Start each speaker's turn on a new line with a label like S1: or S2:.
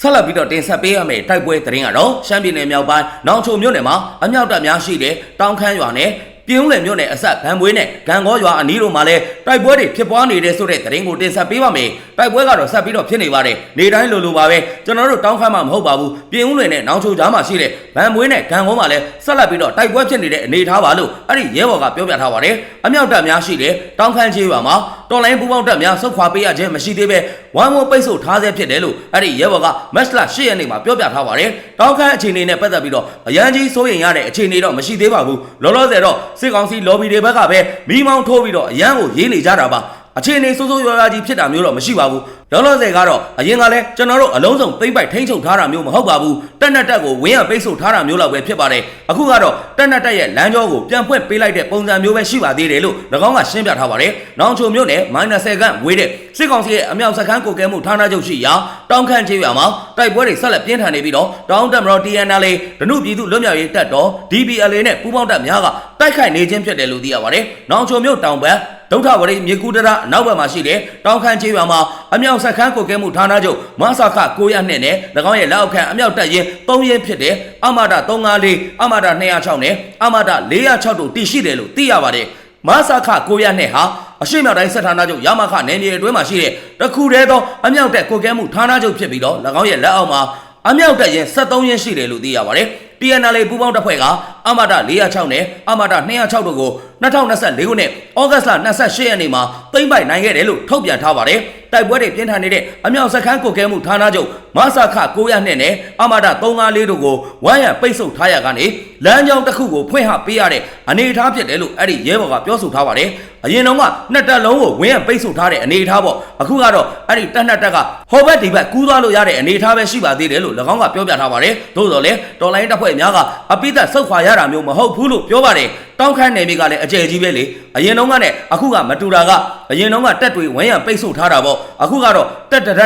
S1: ဆက်လက်ပြီးတော့တင်ဆက်ပေးရမယ့်တိုက်ပွဲသတင်းကတော့ရှမ်းပြည်နယ်မြောက်ပိုင်းနောင်ချုံမြို့နယ်မှာအမြောက်တပ်များရှိတဲ့တောင်ခမ်းရွာနဲ့ပြင်းဦးလယ်မြို့နယ်အဆက်ဗန်ပွေးနဲ့ဂံကောရွာအနီးတို့မှာလည်းတိုက်ပွဲတွေဖြစ်ပွားနေတဲ့ဆိုတဲ့သတင်းကိုတင်ဆက်ပေးပါမယ်။တိုက်ပွဲကတော့ဆက်ပြီးတော့ဖြစ်နေပါတယ်။နေတိုင်းလိုလိုပါပဲကျွန်တော်တို့တောင်ခမ်းမှာမဟုတ်ပါဘူး။ပြင်းဦးလယ်နဲ့နောင်ချုံကြားမှာရှိတဲ့ဗန်ပွေးနဲ့ဂံကောမှာလည်းဆက်လက်ပြီးတော့တိုက်ပွဲဖြစ်နေတဲ့အနေအထားပါလို့အဲ့ဒီရဲဘော်ကပြောပြထားပါတယ်။အမြောက်တပ်များရှိတဲ့တောင်ခမ်းချေးရွာမှာတော်လိုင်းပူပေါင်းတပ်များဆုတ်ခွာပေးရခြင်းမရှိသေးပဲဝမ်းဝပိတ်ဆို့ထားဆဲဖြစ်တယ်လို့အဲ့ဒီရဲဘော်ကမက်စလာ၈ရက်နေ့မှာပြောပြထားပါတယ်။တောင်ခမ်းအခြေအနေနဲ့ပတ်သက်ပြီးတော့အရန်ကြီးစိုးရင်ရတဲ့အခြေအနေတော့မရှိသေးပါဘူး။လောလောဆယ်တော့စစ်ကောင်စီလော်ဘီတွေဘက်ကပဲမိမောင်းထိုးပြီးတော့အရန်ကိုရေးနေကြတာပါ။ အခြေအနေစိုးစိုးရွားရွားကြီးဖြစ်တာမျိုးတော့မရှိပါဘူး။လောလောဆယ်ကတော့အရင်ကလည်းကျွန်တော်တို့အလုံးစုံသိမ့်ပိုက်ထိန်းချုပ်ထားတာမျိုးမဟုတ်ပါဘူး။တက်နက်တက်ကိုဝင်းရပိတ်ဆို့ထားတာမျိုးလောက်ပဲဖြစ်ပါတယ်။အခုကတော့တက်နက်တက်ရဲ့လမ်းကြောကိုပြန်ဖွင့်ပေးလိုက်တဲ့ပုံစံမျိုးပဲရှိပါသေးတယ်လို့၎င်းကရှင်းပြထားပါတယ်။နောင်ချုံမြို့နယ်မိုင်း20ခန့်ဝေးတဲ့စစ်ကောင်စီရဲ့အမြောက်စခန်းကိုကဲမှုဌာနချုပ်ရှိရာတောင်ခန့်ချေးရွာမှာတိုက်ပွဲတွေဆက်လက်ပြင်းထန်နေပြီးတော့တောင်တက်မတော် TNL ဒနုပြည်သူလွတ်မြောက်ရေးတပ်တော် DPLA နဲ့ပူးပေါင်းတပ်များကတိုက်ခိုက်နေခြင်းဖြစ်တယ်လို့သိရပါတယ်။နောင်ချုံမြို့တောင်ဘက် ဒုဋ္ဌဝရိမြေကူတရအနောက်ဘက်မှာရှိတဲ့တောင်ခမ်းချေးရွာမှာအမြောက်ဆက်ခန်းကိုကဲမှုဌာနချုပ်မဆာခ900နဲ့၎င်းရဲ့လက်အောက်ခံအမြောက်တပ်ရင်း3ရင်းဖြစ်တဲ့အမတာ354အမတာ206နဲ့အမတာ406တို့တည်ရှိတယ်လို့သိရပါတယ်မဆာခ900နဲ့ဟာအရှိမြောက်တိုင်းစစ်ဌာနချုပ်ရမခနယ်မြေအတွင်းမှာရှိတဲ့တခုတည်းသောအမြောက်တပ်ကိုကဲမှုဌာနချုပ်ဖြစ်ပြီးတော့၎င်းရဲ့လက်အောက်မှာအမြောက်တပ်ရင်း73ရင်းရှိတယ်လို့သိရပါတယ် TNL ပူးပေါင်းတပ်ဖွဲ့ကအမတာ406နဲ့အမတာ206တို့ကို2024ခုနှစ်ဩဂတ်လ28ရက်နေ့မှာသိမ်းပိုက်နိုင်ခဲ့တယ်လို့ထုတ်ပြန်ထားပါတယ်။တိုက်ပွဲတွေပြင်းထန်နေတဲ့အမြောက်စခန်းကုတ်ကဲမှုဌာနချုပ်မဆာခ900နဲ့နဲ့အမတာ354တို့ကိုဝမ်းရံပိတ်ဆို့ထားရကနေလမ်းကြောင်းတစ်ခုကိုဖွင့်ဟပေးရတဲ့အနေအထားဖြစ်တယ်လို့အဲ့ဒီရဲဘော်ကပြောဆိုထားပါတယ်။အရင်တုန်းကနှစ်တက်လုံးကိုဝင်းရံပိတ်ဆို့ထားတဲ့အနေအထားပေါ့။အခုကတော့အဲ့ဒီတက်နှစ်တက်ကဟောဘက်ဒီဘက်ကူးသွားလို့ရတဲ့အနေအထားပဲရှိပါသေးတယ်လို့၎င်းကပြောပြထားပါတယ်။သို့တော်လည်းတော်လိုင်းတပ်ဖွဲ့များကအပိသက်ဆုတ်ခွာရတာမျိုးမဟုတ်ဘူးလို့ပြောပါတယ်။တောင်းခန့်နယ်မြေကလည်းအကျယ်ကြီးပဲလေအရင်တုန်းကနဲ့အခုကမတူတာကအရင်တုန်းကတက်တွေဝန်းရံပိတ်ဆို့ထားတာပေါ့အခုကတော့တက်တရ